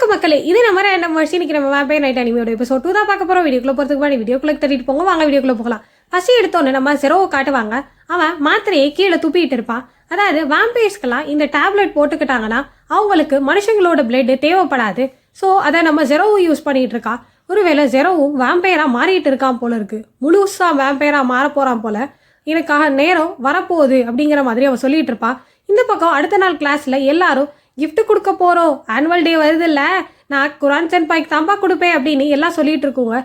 வணக்கம் மக்களே. இது நம்ம நம்ம வருஷம் இன்னைக்கு நம்ம வேம்பையர் நைட் அனிமையோட இப்போ டூ தான் பார்க்க போகிறோம் வீடியோக்குள்ளே போகிறதுக்கு முன்னாடி வீடியோக்குள்ளே தட்டிட்டு போங்க. வாங்க வீடியோக்குள்ளே போகலாம். ஃபஸ்ட்டு எடுத்தோன்னே நம்ம செரோவை காட்டுவாங்க. அவன் மாத்திரையை கீழே துப்பிட்டு இருப்பான். அதாவது வேம்பையர்ஸ்க்கெல்லாம் இந்த டேப்லெட் போட்டுக்கிட்டாங்கன்னா அவங்களுக்கு மனுஷங்களோட பிளட் தேவைப்படாது. ஸோ அதை நம்ம ஜெரோவும் யூஸ் பண்ணிகிட்டு இருக்கா. ஒருவேளை ஜெரோவும் வேம்பையராக மாறிட்டு இருக்கான் போல இருக்கு. முழுசாக வேம்பையராக மாற போகிறான் போல. எனக்காக நேரம் வரப்போகுது அப்படிங்கிற மாதிரி அவன் சொல்லிட்டு இருப்பான் இந்த பக்கம் அடுத்த நாள் கிளாஸில் எல்லாரும் கிஃப்ட் கொடுக்க போகிறோம் ஆனுவல் டே வருதுல்ல. நான் குரான் சென்பாய்க்கு தாம்பா கொடுப்பேன் அப்படின்னு எல்லாம் சொல்லிட்டு இருக்குங்க.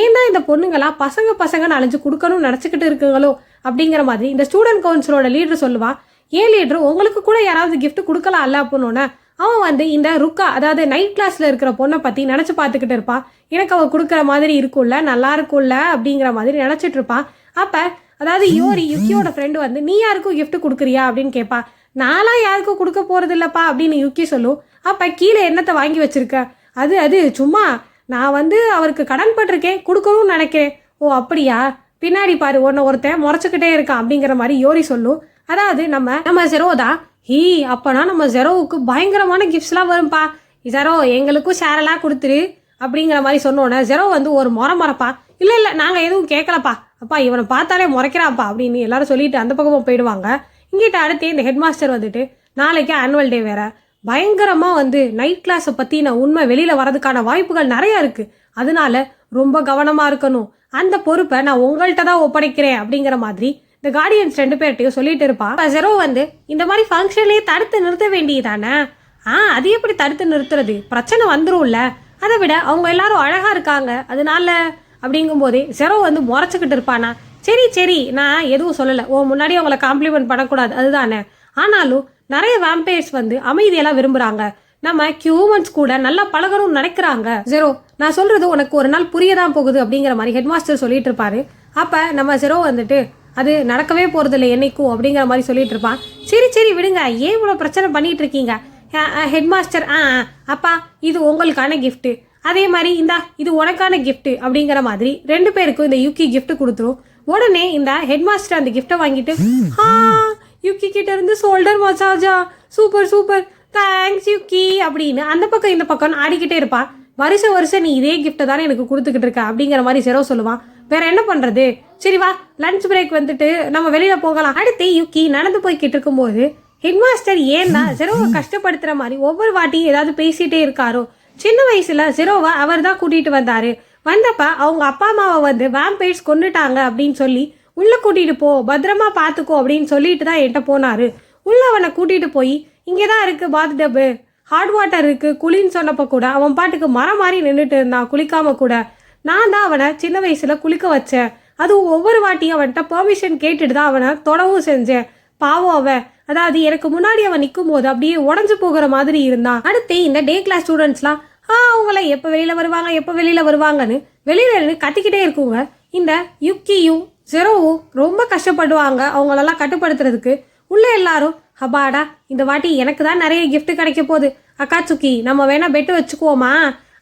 ஏன் தான் இந்த பொண்ணுங்களாம் பசங்க பசங்க அலைஞ்சு கொடுக்கணும்னு நினச்சிக்கிட்டு இருக்குங்களோ அப்படிங்கிற மாதிரி இந்த ஸ்டூடெண்ட் கவுன்சிலோட லீடர் சொல்லுவான் ஏன் லீடர் உங்களுக்கு கூட யாராவது கிஃப்ட் கொடுக்கலாம் அல்ல அப்படின்னோன்னே அவன் வந்து இந்த ருக்கா அதாவது நைட் கிளாஸில் இருக்கிற பொண்ணை பற்றி நினச்சி பார்த்துக்கிட்டு இருப்பான். எனக்கு அவள் கொடுக்குற மாதிரி இருக்கும்ல நல்லா இருக்கும்ல அப்படிங்கிற மாதிரி நினச்சிட்டு இருப்பான். அப்போ அதாவது யோரி யுக்கியோட ஃப்ரெண்டு வந்து நீ யாருக்கும் கிஃப்ட் கொடுக்குறியா? அப்படின்னு கேட்பா. நான்லாம் யாருக்கும் கொடுக்க போகிறதில்லப்பா அப்படின்னு யுக்கி சொல்லும் அப்போ கீழே என்னத்தை வாங்கி வச்சிருக்க? அது அது சும்மா நான் வந்து அவருக்கு கடன் பட்டிருக்கேன் கொடுக்கணும்னு நினைக்கிறேன். ஓ அப்படியா? பின்னாடி பாரு உன்னை ஒருத்தன் முறைச்சிக்கிட்டே இருக்கான் அப்படிங்கிற மாதிரி யோரி சொல்லும் அதாவது நம்ம நம்ம ஜெரோதா ஹீ அப்போனா நம்ம ஜெரோவுக்கு பயங்கரமான கிஃப்ட்ஸ்லாம் வரும்பா. ஜெரோ எங்களுக்கும் ஷேரெல்லாம் கொடுத்துரு அப்படிங்கிற மாதிரி சொன்னோன்னே ஜெரோ வந்து ஒரு முறை முறைப்பா. இல்லை இல்லை நாங்கள் எதுவும் கேட்கலப்பா அப்பா இவனை பார்த்தாலே முறைக்கிறாப்பா அப்படின்னு எல்லாரும் சொல்லிட்டு அந்த பக்கமாக போயிடுவாங்க. இங்கிட்ட அடுத்து இந்த ஹெட் மாஸ்டர் வந்துட்டு நாளைக்கு ஆனுவல் டே வேற. பயங்கரமாக வந்து நைட் கிளாஸை பற்றின உண்மை வெளியில் வரதுக்கான வாய்ப்புகள் நிறைய இருக்குது அதனால ரொம்ப கவனமாக இருக்கணும். அந்த பொறுப்பை நான் உங்கள்கிட்ட தான் ஒப்படைக்கிறேன் அப்படிங்கிற மாதிரி இந்த கார்டியன்ஸ் ரெண்டு பேர்ட்டையும் சொல்லிட்டு இருப்பான் ஜெரோ வந்து இந்த மாதிரி ஃபங்க்ஷன்லேயே தடுத்து நிறுத்த வேண்டியதானே? ஆ அது எப்படி தடுத்து நிறுத்துறது? பிரச்சனை வந்துடும்ல அதை விட அவங்க எல்லாரும் அழகாக இருக்காங்க. அதனால அப்படிங்கும்போதே ஜெரோ வந்து முறைச்சிக்கிட்டு இருப்பானா? சரி சரி நான் எதுவும் சொல்லலை. ஓ முன்னாடி அவங்கள காம்ப்ளிமெண்ட் பண்ணக்கூடாது. அதுதானே? ஆனாலும் நிறைய வேம்பையர்ஸ் வந்து அமைதியெல்லாம் விரும்புகிறாங்க நம்ம ஹியூமன்ஸ் கூட நல்லா பழகணும்னு நினைக்கிறாங்க. ஜெரோ நான் சொல்கிறது உனக்கு ஒரு நாள் புரியதான் போகுது அப்படிங்கிற மாதிரி ஹெட் மாஸ்டர் சொல்லிட்டு இருப்பாரு. அப்போ நம்ம ஜெரோ வந்துட்டு அது நடக்கவே போகிறதில்ல என்னைக்கும் அப்படிங்கிற மாதிரி சொல்லிட்டு இருப்பான். சரி சரி விடுங்க. ஏன் இவ்வளோ பிரச்சனை பண்ணிட்டு இருக்கீங்க? ஹெட் மாஸ்டர் ஆ ஆ, அப்பா இது உங்களுக்கான கிஃப்ட்டு அதே மாதிரி இந்தா இது உனக்கான கிஃப்ட்டு அப்படிங்கிற மாதிரி ரெண்டு பேருக்கும் இந்த யூகி கிஃப்ட்டு கொடுத்துரும். உடனே இந்த ஹெட் மாஸ்டர் அந்த கிஃப்ட்டை வாங்கிட்டு ஆ யுக்கி கிட்ட இருந்து ஷோல்டர் மசாஜா சூப்பர் சூப்பர் தேங்க்ஸ் யுக்கி அப்படின்னு அந்த பக்கம் இந்த பக்கம் ஆடிக்கிட்டே இருப்பா. வருஷம் வருஷம் நீ இதே கிஃப்ட்டை தானே எனக்கு கொடுத்துக்கிட்டு இருக்க அப்படிங்கிற மாதிரி செரோ சொல்லுவான். வேற என்ன பண்றது? சரி வா லஞ்ச் பிரேக் வந்துட்டு நம்ம வெளியில போகலாம். அடுத்து யுக்கி நடந்து போய்கிட்டு இருக்கும்போது ஹெட் மாஸ்டர் ஏன்னா ஜெரோவை கஷ்டப்படுத்துற மாதிரி ஒவ்வொரு வாட்டியும் ஏதாவது பேசிட்டே இருக்காரோ. சின்ன வயசுல ஜெரோவை அவர் தான் கூட்டிட்டு வந்தாரு. வந்தப்ப அவங்க அப்பா அம்மாவை வந்து வேம்பைட்ஸ் கொண்டுட்டாங்க அப்படின்னு சொல்லி உள்ளே கூட்டிகிட்டு போ பத்திரமா பார்த்துக்கோ அப்படின்னு சொல்லிட்டு தான் என்கிட்ட போனார். உள்ளே அவனை கூட்டிகிட்டு போய் இங்கே தான் இருக்குது பாத் டப்பு ஹாட் வாட்டர் இருக்குது குளின்னு சொன்னப்போ கூட அவன் பாட்டுக்கு மரம் மாதிரி நின்றுட்டு இருந்தான் குளிக்காம கூட. நான் தான் அவனை சின்ன வயசில் குளிக்க வச்சேன். அதுவும் ஒவ்வொரு வாட்டியும் அவன்கிட்ட பெர்மிஷன் கேட்டுட்டு தான் அவனை தொடவும் செஞ்சேன். பாவம் அவன் அதாவது எனக்கு முன்னாடி அவன் நிற்கும் போது அப்படியே உடஞ்சு போகிற மாதிரி இருந்தான். அடுத்து இந்த டே கிளாஸ் ஸ்டூடெண்ட்ஸ்லாம் அவங்கள எப்போ வெளியில் வருவாங்க எப்போ வெளியில் வருவாங்கன்னு வெளியில் இருந்து கத்திக்கிட்டே இருக்குங்க. இந்த யுக்கியும் ஜெரோவும் ரொம்ப கஷ்டப்படுவாங்க. அவங்களெல்லாம் கட்டுப்படுத்துறதுக்கு உள்ளே எல்லாரும் ஹபாடா இந்த வாட்டி எனக்கு தான் நிறைய கிஃப்ட் கிடைக்க போகுது. அக்கா சுக்கி நம்ம வேணா பெட்டு வச்சுக்குவோமா?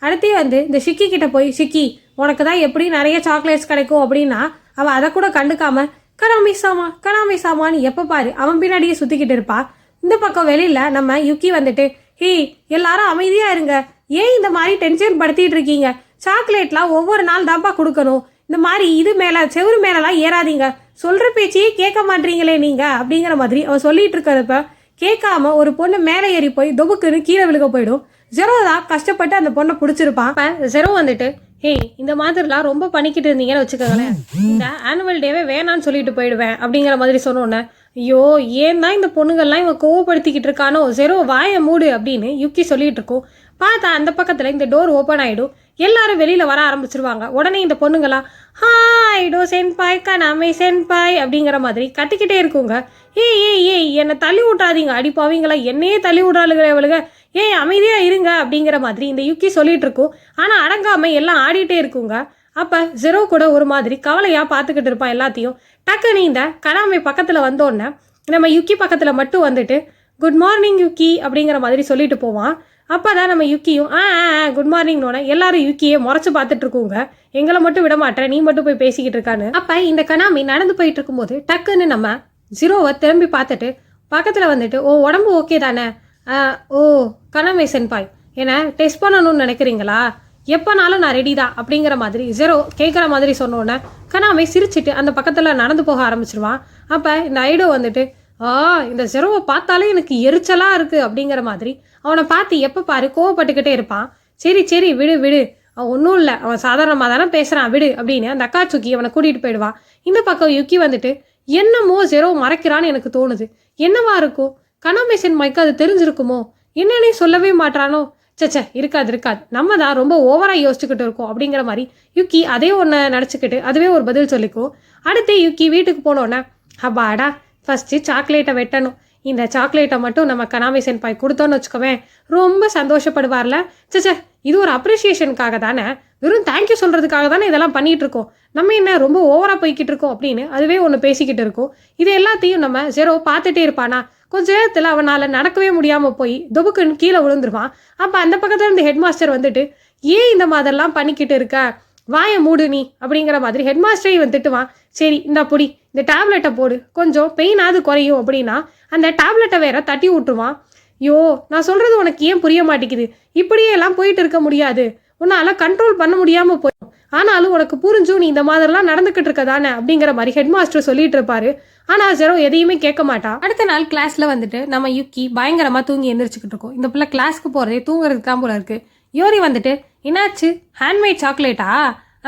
அடுத்து வந்து இந்த ஷிக்கி கிட்ட போய் ஷிக்கி உனக்கு தான் எப்படி நிறைய சாக்லேட்ஸ் கிடைக்கும்? அப்படின்னா அவள் அதை கூட கண்டுக்காம கனாமி சாமா கனாமி சாமான்னு எப்போ பாரு அவன் பின்னாடியே சுற்றிக்கிட்டு இருப்பா. இந்த பக்கம் வெளியில் நம்ம யுக்கி வந்துட்டு ஹே எல்லாரும் அமைதியாக இருங்க. ஏன் இந்த மாதிரி டென்ஷன் படுத்திட்டு இருக்கீங்க? சாக்லேட்லாம் ஒவ்வொரு நாள் தான்ப்பா கொடுக்கணும். இந்த மாதிரி இது மேலே செவுரு மேலெலாம் ஏறாதீங்க. சொல்கிற பேச்சையே கேட்க மாட்டீங்களே நீங்கள் அப்படிங்கிற மாதிரி அவர் சொல்லிட்டு இருக்கிறப்ப கேட்காம ஒரு பொண்ணு மேலே ஏறி போய் தொபுக்குன்னு கீழே விழுக போயிடும். ஜெரோ தான் கஷ்டப்பட்டு அந்த பொண்ணை பிடிச்சிருப்பான். இப்போ ஜெரோ வந்துட்டு ஹே இந்த மாதிரிலாம் ரொம்ப பண்ணிக்கிட்டு இருந்தீங்கன்னு வச்சுக்கோங்களேன். இந்த ஆனுவல் டேவே வேணான்னு சொல்லிட்டு போயிடுவேன் அப்படிங்கிற மாதிரி சொன்னோன்னே ஐயோ ஏன் தான் இந்த பொண்ணுங்கள்லாம் இவன் கோவப்படுத்திக்கிட்டு இருக்கானோ? ஜெரோ வாயை மூடு அப்படின்னு யுக்கி சொல்லிகிட்டு இருக்கோம் பார்த்தா அந்த பக்கத்தில் இந்த டோர் ஓப்பன் ஆகிடும் எல்லாரும் வெளியில் வர ஆரம்பிச்சிருவாங்க. உடனே இந்த பொண்ணுங்களாம் ஹாய் டோ சென்பாய் கனாமே சென்பாய் அப்படிங்கிற மாதிரி கத்திக்கிட்டே இருக்குங்க. ஏய் ஏய் ஏய் என்னை தள்ளி விட்டாதீங்க. அடிப்பாவீங்களா என்னையே தள்ளி விட்றாளுங்க இவளுங்க ஏய் அமைதியாக இருங்க அப்படிங்கிற மாதிரி இந்த யுக்கி சொல்லிகிட்டு இருக்கும் ஆனால் அடங்காமல் எல்லாம் ஆடிட்டே இருக்குங்க. அப்போ ஜெரோ கூட ஒரு மாதிரி கவலையாக பார்த்துக்கிட்டு இருப்பான் எல்லாத்தையும். டக்குன்னு இந்த கடாமை பக்கத்தில் வந்தோடனே நம்ம யுக்கி பக்கத்தில் மட்டும் வந்துட்டு குட் மார்னிங் யுக்கி அப்படிங்கிற மாதிரி சொல்லிட்டு போவான். அப்பதான் நம்ம யுக்கியும் ஆ ஆ குட் மார்னிங்னோட எல்லாரும் யுக்கியை முறைச்சு பார்த்துட்டு இருக்கோங்க. எங்களை மட்டும் விட மாட்டேன் நீ மட்டும் போய் பேசிக்கிட்டு இருக்கான்னு. அப்போ இந்த கனாமி நடந்து போயிட்டு இருக்கும்போது டக்குன்னு நம்ம ஜீரோவை திரும்பி பார்த்துட்டு பக்கத்தில் வந்துட்டு ஓ உடம்பு ஓகே தானே? ஆ, ஓ கனாமே சென்பாய் ஏன்னா டெஸ்ட் பண்ணணும்னு நினைக்கிறீங்களா? எப்போனாலும் நான் ரெடி தான் அப்படிங்கிற மாதிரி ஜெரோ கேட்குற மாதிரி சொன்னோன்னே கனாமை சிரிச்சிட்டு அந்த பக்கத்தில் நடந்து போக ஆரம்பிச்சிருவான் அப்போ இந்த ஐடோ வந்துட்டு ஆ இந்த ஜெரோவை பார்த்தாலே எனக்கு எரிச்சலாக இருக்குது அப்படிங்கிற மாதிரி அவனை பார்த்து எப்போ பாரு கோவப்பட்டுக்கிட்டே இருப்பான். சரி சரி விடு விடு. அவன் ஒன்றும் இல்லை. அவன் சாதாரணமாக தானே பேசுகிறான் விடு அப்படின்னு அந்த அக்கா சுக்கி அவனை கூட்டிகிட்டு போயிடுவான் இந்த பக்கம் யுக்கி வந்துட்டு என்னமோ ஜெரோ மறைக்கிறான்னு எனக்கு தோணுது. என்னவா இருக்கும்? கனாமேசன் மைக்கு அது தெரிஞ்சிருக்குமோ? என்னன்னே சொல்லவே மாட்டானோ? சச்சே இருக்காது இருக்காது. நம்ம தான் ரொம்ப ஓவராக யோசிச்சுக்கிட்டு இருக்கோம் அப்படிங்கிற மாதிரி யுக்கி அதே ஒன்று நினச்சிக்கிட்டு அதுவே ஒரு பதில் சொல்லிக்கும். அடுத்து யுக்கி வீட்டுக்கு போனோன்னே அப்பாடா ஃபஸ்ட்டு சாக்லேட்டை வெட்டணும். இந்த சாக்லேட்டை மட்டும் நம்ம கனாமி சென்பாய் கொடுத்தோன்னு வச்சுக்கோவேன். ரொம்ப சந்தோஷப்படுவார்ல. சச்ச இது ஒரு அப்ரிசியேஷனுக்காக தானே? வெறும் தேங்க்யூ சொல்கிறதுக்காக தானே இதெல்லாம் பண்ணிகிட்டு இருக்கோம். நம்ம என்ன ரொம்ப ஓவராக போய்கிட்டு இருக்கோம் அப்படின்னு அதுவே ஒன்று பேசிக்கிட்டு இருக்கோம். இது எல்லாத்தையும் நம்ம ஜெரோ பார்த்துட்டே இருப்பானா? கொஞ்ச நேரத்தில் அவனால் நடக்கவே முடியாமல் போய் தொபுக்குன்னு கீழே விழுந்துருவான். அப்போ அந்த பக்கத்தில் இருந்த ஹெட் மாஸ்டர் வந்துட்டு ஏன் இந்த மாதிரிலாம் பண்ணிக்கிட்டு இருக்க? வாயை மூடு நீ அப்படிங்கிற மாதிரி ஹெட் மாஸ்டரை இவன் திட்டுவான். சரி இந்த பொடி இந்த டேப்லெட்டை போடு. கொஞ்சம் பெயினாவது குறையும் அப்படின்னா அந்த டேப்லெட்டை வேற தட்டி விட்டுருவான் ஐயோ நான் சொல்கிறது உனக்கு ஏன் புரிய மாட்டேங்குது? இப்படியே எல்லாம் போயிட்டு இருக்க முடியாது. உன்னால் கண்ட்ரோல் பண்ண முடியாமல் போயிடும் ஆனாலும் உனக்கு புரிஞ்சும் நீ இந்த மாதிரிலாம் நடந்துக்கிட்டு இருக்க தானே அப்படிங்கிற மாதிரி ஹெட் மாஸ்டர் சொல்லிட்டு இருப்பாரு. ஆனால் ஜெரோ எதையுமே கேட்க மாட்டான் அடுத்த நாள் கிளாஸில் வந்துட்டு நம்ம யுக்கி பயங்கரமாக தூங்கி எந்திரிச்சுக்கிட்டு இருக்கோம். இந்த பிள்ளை கிளாஸ்க்கு போகிறதே தூங்குறதுக்கு தான் போல இருக்கு. யோரி வந்துட்டு என்னாச்சு? ஹேண்ட்மேட் சாக்லேட்டா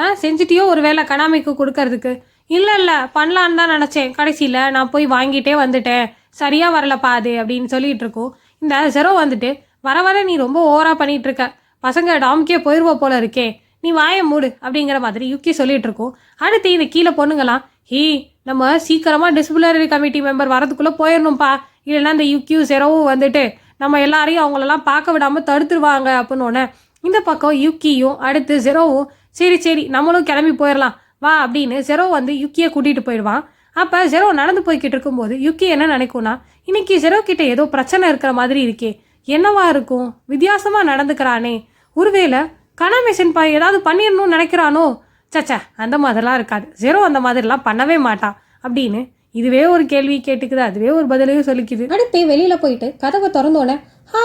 ஆ செஞ்சுட்டியோ ஒரு வேளை கனாமிக்கு கொடுக்கறதுக்கு? இல்லை இல்லை பண்ணலான்னு தான் நினச்சேன். கடைசியில் நான் போய் வாங்கிட்டே வந்துட்டேன். சரியாக வரலப்பா அது அப்படின்னு சொல்லிகிட்டு இருக்கோம். இந்த ஜெரோ வந்துட்டு வர வர நீ ரொம்ப ஓவராக பண்ணிகிட்ருக்க பசங்க டாமுக்கே போயிடுவ போல இருக்கே. நீ வாய மூடு அப்படிங்கிற மாதிரி யுக்கி சொல்லிட்டு இருக்கோம். அடுத்து இந்த கீழே பொண்ணுங்களாம் ஹீ நம்ம சீக்கிரமாக டிசிப்ளினரி கமிட்டி மெம்பர் வரதுக்குள்ளே போயிடணும்ப்பா இல்லைன்னா இந்த யுக்கியூ செரவும் வந்துட்டு நம்ம எல்லாரையும் அவங்களெல்லாம் பார்க்க விடாமல் தடுத்துருவாங்க அப்படின்னோடனே இந்த பக்கம் யுக்கியும் அடுத்து ஜெரோவும் சரி சரி நம்மளும் கிளம்பி போயிடலாம் வா அப்படின்னு ஜெரோ வந்து யுக்கியை கூட்டிகிட்டு போயிடுவான். அப்போ ஜெரோ நடந்து போய்கிட்டு இருக்கும்போது யுக்கி என்ன நினைக்கும்னா இன்னைக்கு ஜெரோ கிட்ட ஏதோ பிரச்சனை இருக்கிற மாதிரி இருக்கே என்னவா இருக்கும்? வித்தியாசமாக நடந்துக்கிறானே. ஒருவேளை கனாமே பாய் ஏதாவது பண்ணிடணும்னு நினைக்கிறானோ? சச்சா அந்த மாதிரிலாம் இருக்காது. ஜெரோ அந்த மாதிரிலாம் பண்ணவே மாட்டான் அப்படின்னு இதுவே ஒரு கேள்வி கேட்டுக்குது அதுவே ஒரு பதிலையும் சொல்லிக்குது. அடுத்து வெளியில் போயிட்டு கதவை திறந்தோடனே ஹா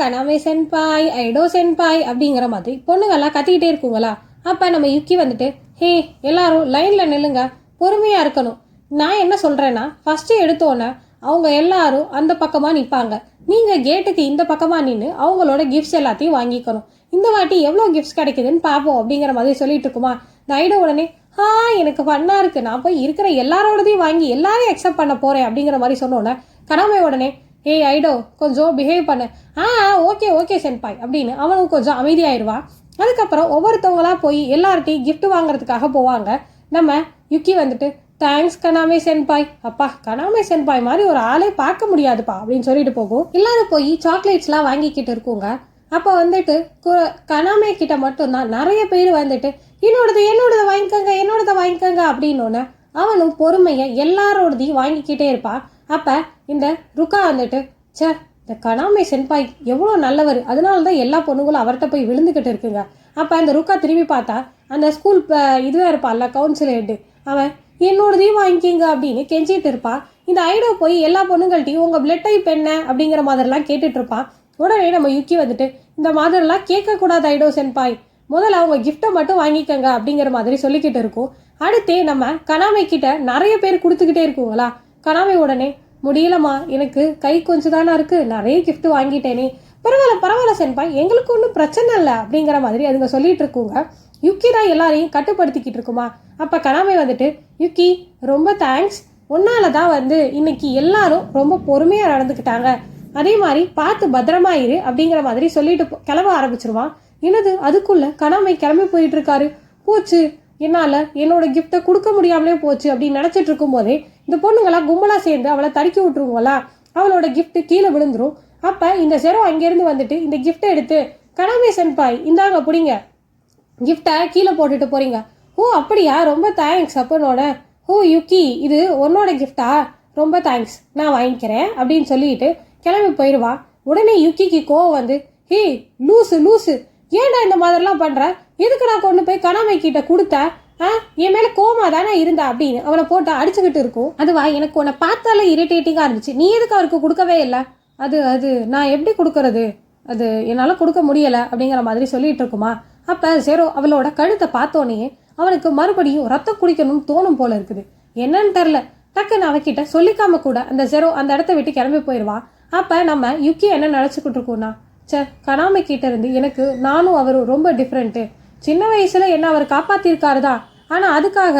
கனாமே சென்பாய் ஐடோ சென்பாய் அப்படிங்கிற மாதிரி பொண்ணுங்கெல்லாம் கத்திக்கிட்டே இருக்குங்களா? அப்போ நம்ம யுக்கி வந்துட்டு ஹே எல்லாரும் லைனில் நில்லுங்க. பொறுமையாக இருக்கணும். நான் என்ன சொல்கிறேன்னா ஃபஸ்ட்டு எடுத்தோன்னே அவங்க எல்லாரும் அந்த பக்கமாக நிற்பாங்க நீங்கள் கேட்டுக்கு இந்த பக்கமாக நின்று அவங்களோட கிஃப்ட்ஸ் எல்லாத்தையும் வாங்கிக்கணும். இந்த வாட்டி எவ்வளோ கிஃப்ட்ஸ் கிடைக்குதுன்னு பார்ப்போம் அப்படிங்கிற மாதிரி சொல்லிட்டு இருக்குமா? இந்த உடனே ஆ எனக்கு ஃபன்னாக இருக்குது நான் போய் இருக்கிற எல்லாரோடதையும் வாங்கி எல்லாரையும் அக்செப்ட் பண்ண போகிறேன் அப்படிங்கிற மாதிரி சொன்னோன்னே கடமை உடனே ஏய் ஐடோ கொஞ்சம் பிஹேவ் பண்ணு. ஆ ஓகே ஓகே சென்பாய் அப்படின்னு அவனும் கொஞ்சம் அமைதியாயிருவான் அதுக்கப்புறம் ஒவ்வொருத்தவங்களாக போய் எல்லார்ட்டையும் கிஃப்ட் வாங்குறதுக்காக போவாங்க. நம்ம யுக்கி வந்துட்டு தேங்க்ஸ் கனாமே சென்பாய். அப்பா கனாமே சென்பாய் மாதிரி ஒரு ஆளே பார்க்க முடியாதுப்பா அப்படின்னு சொல்லிட்டு போகும். எல்லாரும் போய் சாக்லேட்ஸ்லாம் வாங்கிக்கிட்டு இருக்குங்க. அப்போ வந்துட்டு கு- கனாமே கிட்ட மட்டும்தான் நிறைய பேர் வந்துட்டு என்னோடது என்னோடதை வாங்கிக்கோங்க என்னோடத வாங்கிக்கோங்க அப்படின்னோடனே அவனும் பொறுமையை எல்லாரோடதையும் வாங்கிக்கிட்டே இருப்பான் அப்போ இந்த ருக்கா வந்துட்டு சார் இந்த கணாமை சென்பாய் எவ்வளோ நல்லவர். அதனால தான் எல்லா பொண்ணுங்களும் அவர்கிட்ட போய் விழுந்துக்கிட்டு இருக்குங்க. அப்போ அந்த ருக்கா திரும்பி பார்த்தா அந்த ஸ்கூல் இதுவே இருப்பாள்ல கவுன்சில் ஹெட்டு அவன் என்னோடதையும் வாங்கிக்கிங்க அப்படின்னு கெஞ்சிட்டு இருப்பான் இந்த ஐடோ போய் எல்லா பொண்ணுங்கள்ட்டையும் உங்கள் பிளட் டைப் என்ன? அப்படிங்கிற மாதிரிலாம் கேட்டுட்டு இருப்பான் உடனே நம்ம யுக்கி வந்துட்டு இந்த மாதிரிலாம் கேட்கக்கூடாது ஐடோ சென்பாய். முதல்ல அவங்க கிஃப்ட்டை மட்டும் வாங்கிக்கங்க அப்படிங்கிற மாதிரி சொல்லிக்கிட்டு இருக்கும். அடுத்து நம்ம கனாமை கிட்ட நிறைய பேர் கொடுத்துக்கிட்டே இருக்குங்களா? கனாமை உடனே முடியலம்மா. எனக்கு கை கொஞ்சம் தானா இருக்கு. நிறைய கிஃப்ட் வாங்கிட்டேனே. பரவாயில்ல பரவாயில்ல சென்பா எங்களுக்கு ஒன்றும் பிரச்சனை இல்லை அப்படிங்கிற மாதிரி அதுங்க சொல்லிட்டு இருக்குங்க. யுக்கி தான் எல்லாரையும் கட்டுப்படுத்திக்கிட்டு இருக்குமா? அப்போ கனாமை வந்துட்டு யுக்கி ரொம்ப தேங்க்ஸ் உன்னால தான் வந்து இன்னைக்கு எல்லாரும் ரொம்ப பொறுமையாக நடந்துக்கிட்டாங்க. அதே மாதிரி பார்த்து பத்திரமா இரு அப்படிங்கிற மாதிரி சொல்லிட்டு கிளம்ப ஆரம்பிச்சிருவான். என்னது? அதுக்குள்ள கனாமை கிளம்பி போயிட்டு இருக்காரு. போச்சு. என்னால் என்னோட கிஃப்ட்டை கொடுக்க முடியாமலே போச்சு அப்படின்னு நினச்சிட்டு இருக்கும்போதே இந்த பொண்ணுங்களாம் கும்பலாக சேர்ந்து அவளை தடுக்கி விட்டுருங்களா அவளோட கிஃப்ட்டு கீழே விழுந்துரும். அப்போ இந்த செரோ அங்கேருந்து வந்துட்டு இந்த கிஃப்ட்டை எடுத்து கனாமே சென்பாய் இந்தாங்க பிடிங்க. கிஃப்டை கீழே போட்டுட்டு போகிறீங்க ஓ அப்படியா? ரொம்ப தேங்க்ஸ் அப்பனோட. ஓ யுக்கி இது உன்னோட கிஃப்டா ரொம்ப தேங்க்ஸ் நான் வாங்கிக்கிறேன் அப்படின்னு சொல்லிட்டு கிளம்பி போயிடுவா உடனே யுக்கிக்கு கோவம் வந்து ஹே லூசு லூசு. ஏன்டா இந்த மாதிரிலாம் பண்ணுற எதுக்கு நான் கொண்டு போய் கணாமை கிட்ட கொடுத்தேன் என் மேல கோமா தானே இருந்தா அப்படின்னு அவனை போட்டு அடிச்சுக்கிட்டு இருக்கும். அதுவா எனக்கு உன்னை பார்த்தாலே இரிட்டேட்டிங்கா இருந்துச்சு. நீ எதுக்கு அவருக்கு கொடுக்கவே இல்லை? அது அது நான் எப்படி கொடுக்கறது? அது என்னால் கொடுக்க முடியலை அப்படிங்கிற மாதிரி சொல்லிட்டு இருக்குமா? அப்போ சேரோ அவளோட கழுத்தை பார்த்தோன்னே அவனுக்கு மறுபடியும் ரத்தம் குடிக்கணும்னு தோணும் போல இருக்குது. என்னன்னு தெரில டக்குன்னு அவகிட்ட சொல்லிக்காம கூட அந்த ஜெரோ அந்த இடத்த விட்டு கிளம்பி போயிடுவான் அப்போ நம்ம யுக்கி என்ன நினச்சிக்கிட்டு இருக்கோம்னா ச்சே கணாமை கிட்ட இருந்து எனக்கு நானும் அவரும் ரொம்ப டிஃப்ரெண்ட்டு சின்ன வயசில் என்ன அவர் காப்பாற்றிருக்காரு தான் ஆனால் அதுக்காக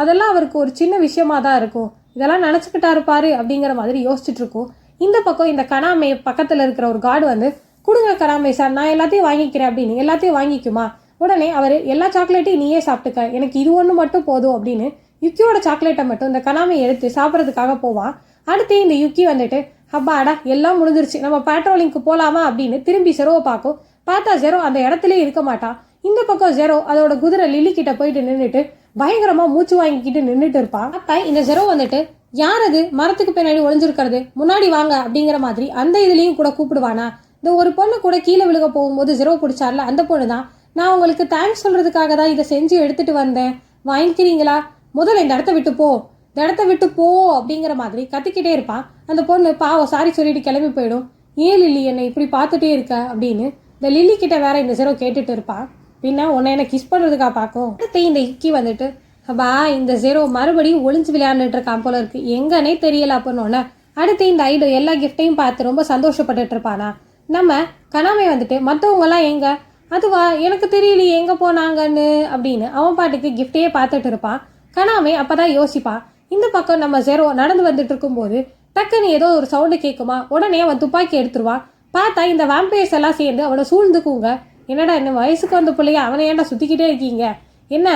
அதெல்லாம் அவருக்கு ஒரு சின்ன விஷயமா தான் இருக்கும். இதெல்லாம் நினச்சிக்கிட்டாரு பாரு அப்படிங்கிற மாதிரி யோசிச்சுட்டு இருக்கோம். இந்த பக்கம் இந்த கணாமை பக்கத்தில் இருக்கிற ஒரு கார்டு வந்து கொடுங்க கணாமை சார் நான் எல்லாத்தையும் வாங்கிக்கிறேன் அப்படின்னு எல்லாத்தையும் வாங்கிக்குமா? உடனே அவர் எல்லா சாக்லேட்டையும் நீயே சாப்பிட்டுக்க எனக்கு இது ஒன்று மட்டும் போதும் அப்படின்னு யுக்கியோட சாக்லேட்டை மட்டும் இந்த கனாமை எடுத்து சாப்பிட்றதுக்காக போவான். அடுத்து இந்த யுக்கி வந்துட்டு அப்பாடா எல்லாம் முடிஞ்சிருச்சு நம்ம பேட்ரோலிங்க்கு போகலாமா அப்படின்னு திரும்பி செரோவை பார்க்கும். பார்த்தா செரோ அந்த இடத்துலயே இருக்க மாட்டான் இந்த பக்கம் ஜெரோ அதோட குதிரை லில்லி கிட்ட போயிட்டு நின்றுட்டு பயங்கரமா மூச்சு வாங்கிக்கிட்டு நின்றுட்டு இருப்பான் அப்ப இந்த ஜெரோ வந்துட்டு யார் அது? மரத்துக்கு பின்னாடி ஒளிஞ்சிருக்கிறது. முன்னாடி வாங்க அப்படிங்கிற மாதிரி அந்த இதுலயும் கூட கூப்பிடுவானா. இந்த ஒரு பொண்ணு கூட கீழே விழுக போகும்போது ஜெரோ பிடிச்சார்ல அந்த பொண்ணு தான் நான் உங்களுக்கு தேங்க்ஸ் சொல்றதுக்காக தான் இதை செஞ்சு எடுத்துட்டு வந்தேன். வாங்கிக்கிறீங்களா? முதல்ல இந்த இடத்த விட்டு போ. இந்த இடத்த விட்டு போ அப்படிங்கிற மாதிரி கத்திக்கிட்டே இருப்பான் அந்த பொண்ணு பாவம் சாரி சொல்லிட்டு கிளம்பி போயிடும். ஏன் லில்லி என்னை இப்படி பார்த்துட்டே இருக்க? அப்படின்னு இந்த லில்லி கிட்ட வேற இந்த ஜெரோ கேட்டுட்டு இருப்பான் பின்ன உன்னை என்ன கிஸ் பண்ணுறதுக்கா பார்க்கும்? அடுத்து இந்த இக்கி வந்துட்டு அப்பா இந்த ஜெரோ மறுபடியும் ஒளிஞ்சு விளையாண்டுட்டு இருக்கான் போல இருக்கு. எங்கன்னே தெரியல அப்படின்னோடனே அடுத்து இந்த ஐடோ எல்லா கிஃப்டையும் பார்த்து ரொம்ப சந்தோஷப்பட்டுட்டு இருப்பானா? நம்ம கனாமே வந்துட்டு மற்றவங்கெல்லாம் எங்கே? அதுவா? எனக்கு தெரியலையே எங்கே போனாங்கன்னு? அப்படின்னு அவன் பாட்டுக்கு கிஃப்டையே பார்த்துட்டு இருப்பான். கனாமே அப்பதான் யோசிப்பான். இந்த பக்கம் நம்ம ஜெரோ நடந்து வந்துட்டு இருக்கும்போது டக்குன்னு ஏதோ ஒரு சவுண்டு கேட்குமா உடனே அவன் துப்பாக்கி எடுத்துருவான். பார்த்தா இந்த வேம்பையர்ஸ் எல்லாம் சேர்ந்து அவனை சூழ்ந்துக்குங்க. என்னடா என்ன வயசுக்கு வந்த பிள்ளைய அவனை ஏன்டா சுத்திக்கிட்டே இருக்கீங்க? என்ன?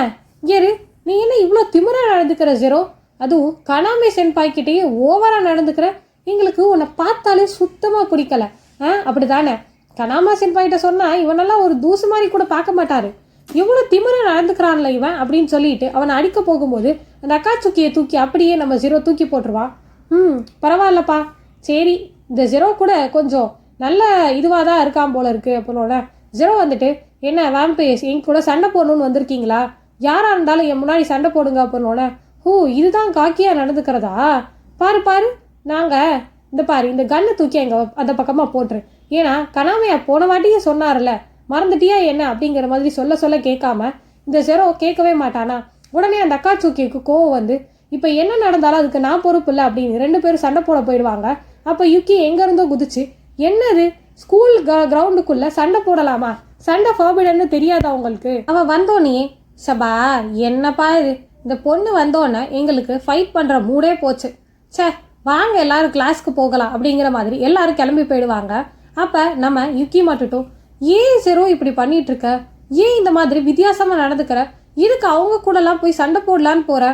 ஏறு நீ என்ன இவ்வளோ திமிரா நடந்துக்கிற ஜெரோ? அதுவும் கணாமே சென்பாய்கிட்டேயே ஓவராக நடந்துக்கிற. எங்களுக்கு உன்னை பார்த்தாலே சுத்தமாக பிடிக்கல. ஆ அப்படிதானே? கனாமா சென்பாய்கிட்ட சொன்னால் இவனெல்லாம் ஒரு தூசு மாதிரி கூட பார்க்க மாட்டார். எவ்வளோ திமிரா நடந்துக்கிறான்ல இவன் அப்படின்னு சொல்லிட்டு அவனை அடிக்க போகும்போது அந்த அக்கா சுக்கியை தூக்கி அப்படியே நம்ம ஜீரோ தூக்கி போட்டுருவான் ம் பரவாயில்லப்பா. சரி இந்த ஜெரோ கூட கொஞ்சம் நல்ல இதுவாக தான் இருக்கான் போல இருக்குது அப்படின்னோட ஜெரோ வந்துட்டு என்ன வேம்பயர்ஸ் என் கூட சண்டை போடணும்னு வந்திருக்கீங்களா? யாராக இருந்தாலும் என் முன்னாடி சண்டை போடுங்க அப்படின்னோட ஓ இதுதான் காக்கியாக நடந்துக்கிறதா? பாரு பாரு நாங்கள் இந்த பாரு இந்த கன்னை தூக்கி எங்கள் அந்த பக்கமாக போட்டுரு. ஏன்னா கனாமையா போன வாட்டியே சொன்னார்ல மறந்துட்டியா என்ன? அப்படிங்கிற மாதிரி சொல்ல சொல்ல கேட்காம இந்த ஜெரோ கேட்கவே மாட்டானா? உடனே அந்த அக்கா சூக்கிக்கு கோவம் வந்து இப்போ என்ன நடந்தாலும் அதுக்கு நான் பொறுப்பு இல்லை அப்படின்னு ரெண்டு பேரும் சண்டை போட போயிடுவாங்க. அப்போ யுக்கி எங்கேருந்தோ குதிச்சு என்னது? ஸ்கூல் கிரவுண்டுக்குள்ள சண்டை போடலாமா? சண்டை ஃபார்பிடன்னு தெரியாதா உங்களுக்கு? அவன் வந்தோனே சபா என்னப்பா இது இந்த பொண்ணு வந்தோன்னே எங்களுக்கு ஃபைட் பண்ணுற மூடே போச்சு. ச்சே வாங்க எல்லாரும் கிளாஸ்க்கு போகலாம். அப்படிங்கிற மாதிரி எல்லாரும் கிளம்பி போயிடுவாங்க. அப்போ நம்ம யுக்கி மட்டுட்டும் ஏன் ஜெரோ இப்படி பண்ணிட்டு இருக்க ஏன் இந்த மாதிரி வித்தியாசமாக நடந்துக்கிற? இதுக்கு அவங்க கூடலாம் போய் சண்டை போடலான்னு போகிற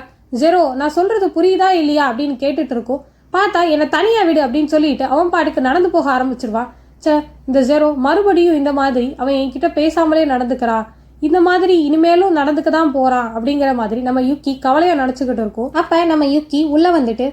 ஜெரோ நான் சொல்கிறது புரியுதா இல்லையா? அப்படின்னு கேட்டுட்டு இருக்கோம். பார்த்தா என்னை தனியாக விடு அப்படின்னு சொல்லிட்டு அவன் பாட்டுக்கு நடந்து போக ஆரம்பிச்சிருவான் சே இந்த ஜெரோ மறுபடியும் இந்த மாதிரி அவன் என்கிட்ட பேசாமலே நடந்துக்கிறான் இந்த மாதிரி இனிமேலும் நடந்துக்க தான் போறான் அப்படிங்கிற மாதிரி நம்ம யுக்கி கவலையா நினச்சிக்கிட்டு இருக்கோம். அப்ப நம்ம யுக்கி உள்ள வந்துட்டு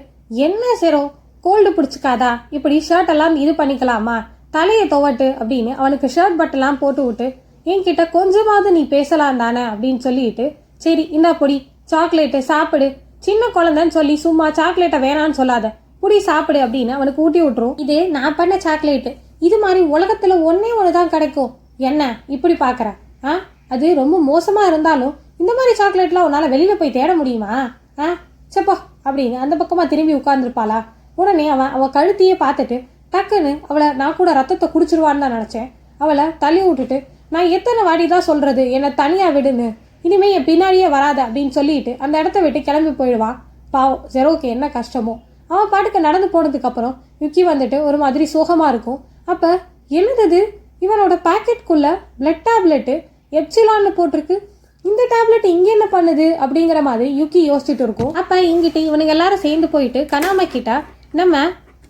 என்ன ஜெரோ? கோல்டு பிடிச்சிக்காதா? இப்படி ஷர்ட் எல்லாம் இது பண்ணிக்கலாமா? தலையை துவட்டு அப்படின்னு அவனுக்கு ஷர்ட் பட்டெல்லாம் போட்டு விட்டு என்கிட்ட கொஞ்சமாவது நீ பேசலாம் தானே? அப்படின்னு சொல்லிட்டு சரி இந்த பொடி சாக்லேட்டு சாப்பிடு. சின்ன குழந்தைன்னு சொல்லி சும்மா சாக்லேட்டை வேணான்னு சொல்லாத. புடி சாப்பிடு அப்படின்னு அவனுக்கு ஊட்டி விட்டுரும். இது நான் பண்ண சாக்லேட்டு. இது மாதிரி உலகத்தில் ஒன்றே ஒன்று தான் கிடைக்கும். என்ன? இப்படி பார்க்குற. ஆ? அது ரொம்ப மோசமாக இருந்தாலும் இந்த மாதிரி சாக்லேட்லாம் உன்னால் வெளியில் போய் தேட முடியுமா? ஆ? சப்போ அப்படின்னு அந்த பக்கமாக திரும்பி உட்காந்துருப்பாளா உடனே அவன் அவள் கழுத்தையே பார்த்துட்டு டக்குன்னு அவளை நான் கூட ரத்தத்தை குடிச்சிருவான்னு தான் நினச்சேன். அவளை தள்ளி விட்டுட்டு நான் எத்தனை வாடி தான் சொல்கிறது என்னை தனியாக விடுன்னு. இனிமேல் என் பின்னாடியே வராத அப்படின்னு சொல்லிட்டு அந்த இடத்த விட்டு கிளம்பி போயிடுவான் பாவம் ஜெரோக்கு என்ன கஷ்டமோ. அவன் பாட்டுக்கு நடந்து போனதுக்கப்புறம் யுக்கி வந்துட்டு ஒரு மாதிரி சோகமாக இருக்கும். அப்போ என்னது இவனோட பாக்கெட்குள்ள பிளட் டேப்லெட்டு எப்சிலான்னு போட்டிருக்கு. இந்த டேப்லெட் இங்கே என்ன பண்ணுது? அப்படிங்கிற மாதிரி யுகி யோசிச்சுட்டு இருக்கும். அப்போ இங்கிட்டு இவனுங்க எல்லாரும் சேர்ந்து போயிட்டு கனாமா கிட்ட நம்ம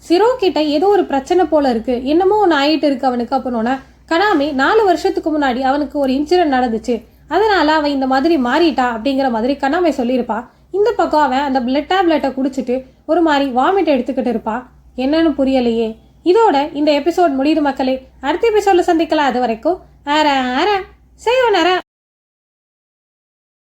சிரோ கிட்ட ஏதோ ஒரு பிரச்சனை போல இருக்கு. என்னமோ ஒன்று ஆயிட்டு இருக்கு அவனுக்கு அப்படின்னோட கனாமி நாலு வருஷத்துக்கு முன்னாடி அவனுக்கு ஒரு இன்சிடென்ட் நடந்துச்சு. அதனால அவன் இந்த மாதிரி மாறிட்டா அப்படிங்கிற மாதிரி கனாமை சொல்லியிருப்பா. இந்த பக்கம் அவன் அந்த பிளட் டேப்லெட்டை குடிச்சிட்டு ஒரு மாதிரி வாமிட் எடுத்துக்கிட்டு இருப்பா. என்னன்னு புரியலையே. இதோட இந்த எபிசோட் முடியுது மக்களே. அடுத்த எபிசோட்ல சந்திக்கலாம். அது வரைக்கும் ஆற ஆற செய்வோம் நேரம்